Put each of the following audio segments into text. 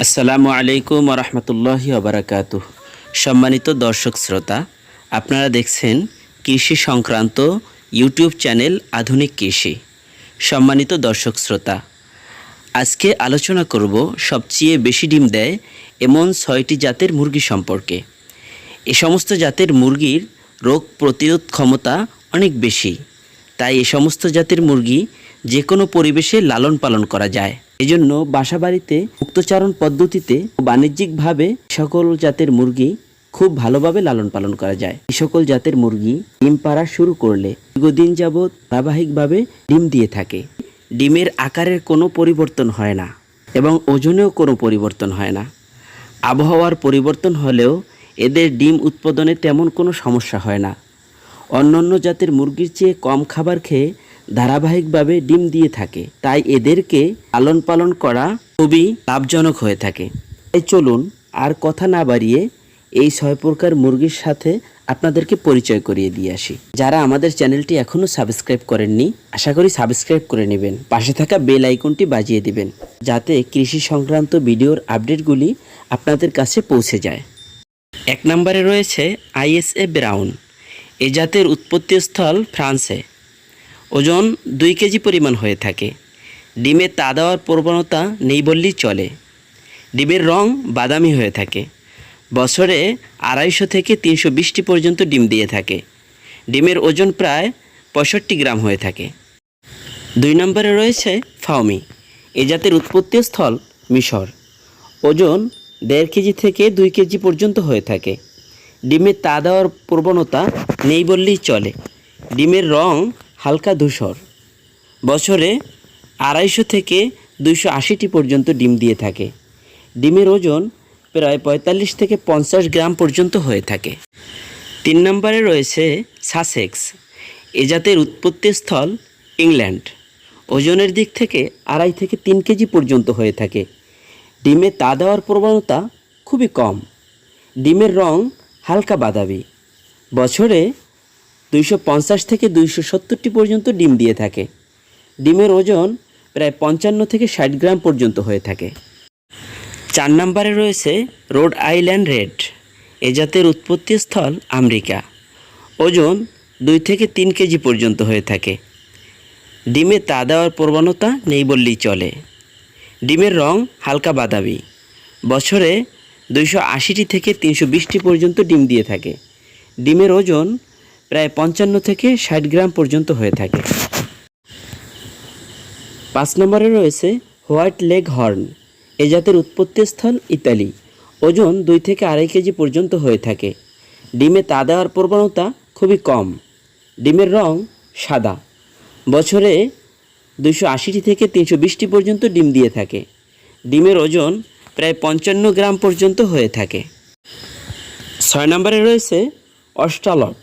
আসসালামু আলাইকুম রহমতুল্লাহি ওবরাকাত সম্মানিত দর্শক শ্রোতা, আপনারা দেখছেন কৃষি সংক্রান্ত ইউটিউব চ্যানেল আধুনিক কৃষি। সম্মানিত দর্শক শ্রোতা, আজকে আলোচনা করব সবচেয়ে বেশি ডিম দেয় এমন ছয়টি জাতের মুরগি সম্পর্কে। এ সমস্ত জাতের মুরগির রোগ প্রতিরোধ ক্ষমতা অনেক বেশি, তাই এ সমস্ত জাতের মুরগি যে কোনো পরিবেশে লালন পালন করা যায়। এজন্য বাসাবাড়িতে মুক্তচারণ পদ্ধতিতে বাণিজ্যিকভাবে সকল জাতের মুরগি খুব ভালোভাবে লালন পালন করা যায়। এই সকল জাতের মুরগি ডিম পাড়া শুরু করলে দীর্ঘদিন যাবৎ ধারাবাহিকভাবে ডিম দিয়ে থাকে। ডিমের আকারের কোনো পরিবর্তন হয় না এবং ওজনেও কোনো পরিবর্তন হয় না। আবহাওয়ার পরিবর্তন হলেও এদের ডিম উৎপাদনে তেমন কোনো সমস্যা হয় না। অন্যান্য জাতের মুরগির চেয়ে কম খাবার খেয়ে ধারাবাহিকভাবে ডিম দিয়ে থাকে। তাই এদেরকে লালন পালন করা খুবই লাভজনক হয়ে থাকে। তাই চলুন আর কথা না বাড়িয়ে এই ছয় প্রকার মুরগির সাথে আপনাদেরকে পরিচয় করিয়ে দিয়ে আসি। যারা আমাদের চ্যানেলটি এখনও সাবস্ক্রাইব করেননি, আশা করি সাবস্ক্রাইব করে নেবেন। পাশে থাকা বেল আইকনটি বাজিয়ে দিবেন, যাতে কৃষি সংক্রান্ত ভিডিওর আপডেটগুলি আপনাদের কাছে পৌঁছে যায়। এক নম্বরে রয়েছে আইএসএ ব্রাউন। এ জাতের উৎপত্তিস্থল ফ্রান্সে। ওজন দুই কেজি পরিমাণ হয়ে থাকে। ডিমে তা দেওয়ার প্রবণতা নেই বললেই চলে। ডিমের রং বাদামি হয়ে থাকে। বছরে আড়াইশো থেকে তিনশো বিশটি পর্যন্ত ডিম দিয়ে থাকে। ডিমের ওজন প্রায় পঁয়ষট্টি গ্রাম হয়ে থাকে। দুই নম্বরে রয়েছে ফাউমি এ জাতের উৎপত্তি স্থল, মিশর। ওজন দেড় কেজি থেকে দুই কেজি পর্যন্ত হয়ে থাকে। ডিমে তা দেওয়ার প্রবণতা নেই বললেই চলে। ডিমের রং হালকা ধূসর। বছরে আড়াইশো থেকে দুইশো আশিটি পর্যন্ত ডিম দিয়ে থাকে। ডিমের ওজন প্রায় পঁয়তাল্লিশ থেকে পঞ্চাশ গ্রাম পর্যন্ত হয়ে থাকে। তিন নম্বরে রয়েছে সাসেক্স, এ জাতের উৎপত্তিস্থল ইংল্যান্ড। ওজনের দিক থেকে আড়াই থেকে তিন কেজি পর্যন্ত হয়ে থাকে। ডিমে তা দেওয়ার প্রবণতা খুবই কম। ডিমের রং হালকা বাদামি। বছরে দুইশো পঞ্চাশ থেকে দুইশো সত্তরটি পর্যন্ত ডিম দিয়ে থাকে। ডিমের ওজন প্রায় পঞ্চান্ন থেকে ষাট গ্রাম পর্যন্ত হয়ে থাকে। চার নম্বরে রয়েছে রোড আইল্যান্ড রেড। এ জাতের উৎপত্তিস্থল আমেরিকা। ওজন দুই থেকে তিন কেজি পর্যন্ত হয়ে থাকে। ডিমে তা দেওয়ার প্রবণতা নেই বললেই চলে। ডিমের রং হালকা বাদামি। বছরে দুইশো আশিটি থেকে তিনশো বিশটি পর্যন্ত ডিম দিয়ে থাকে। ডিমের ওজন প্রায় পঞ্চান্ন থেকে ষাট গ্রাম পর্যন্ত হয়ে থাকে। পাঁচ নম্বরে রয়েছে হোয়াইট লেগ হর্ন। এ জাতের উৎপত্তিস্থল ইতালি। ওজন দুই থেকে আড়াই কেজি পর্যন্ত হয়ে থাকে। ডিমে তা দেওয়ার প্রবণতা খুবই কম। ডিমের রং সাদা। বছরে দুশো আশিটি থেকে তিনশো বিশটি পর্যন্ত ডিম দিয়ে থাকে। ডিমের ওজন প্রায় পঞ্চান্ন গ্রাম পর্যন্ত হয়ে থাকে। ছয় নম্বরে রয়েছে অস্ট্রালট।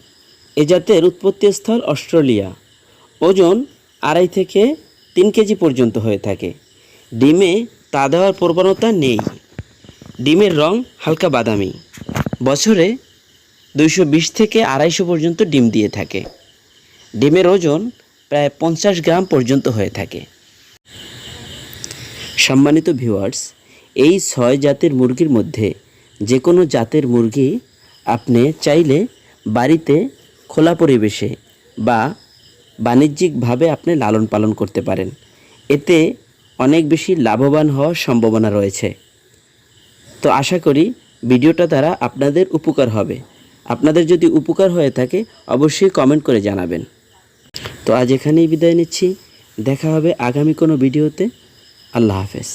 এ জাতের উৎপত্তিস্থল অস্ট্রেলিয়া। ওজন আড়াই থেকে তিন কেজি পর্যন্ত হয়ে থাকে। ডিমে তা দেওয়ার প্রবণতা নেই। ডিমের রং হালকা বাদামি। বছরে দুইশো বিশ থেকে আড়াইশো পর্যন্ত ডিম দিয়ে থাকে। ডিমের ওজন প্রায় পঞ্চাশ গ্রাম পর্যন্ত হয়ে থাকে। সম্মানিত ভিউয়ার্স, এই ছয় জাতের মুরগির মধ্যে যে কোনো জাতের মুরগি আপনি চাইলে বাড়িতে খোলা পরিবেশে বা বাণিজ্যিকভাবে আপনি লালন পালন করতে পারেন। এতে অনেক বেশি লাভবান হওয়ার সম্ভাবনা রয়েছে। তো আশা করি ভিডিওটা দ্বারা আপনাদের উপকার হবে। আপনাদের যদি উপকার হয়ে থাকে, অবশ্যই কমেন্ট করে জানাবেন। তো আজ এখানেই বিদায় নিচ্ছি। দেখা হবে আগামী কোনো ভিডিওতে। আল্লাহ হাফেজ।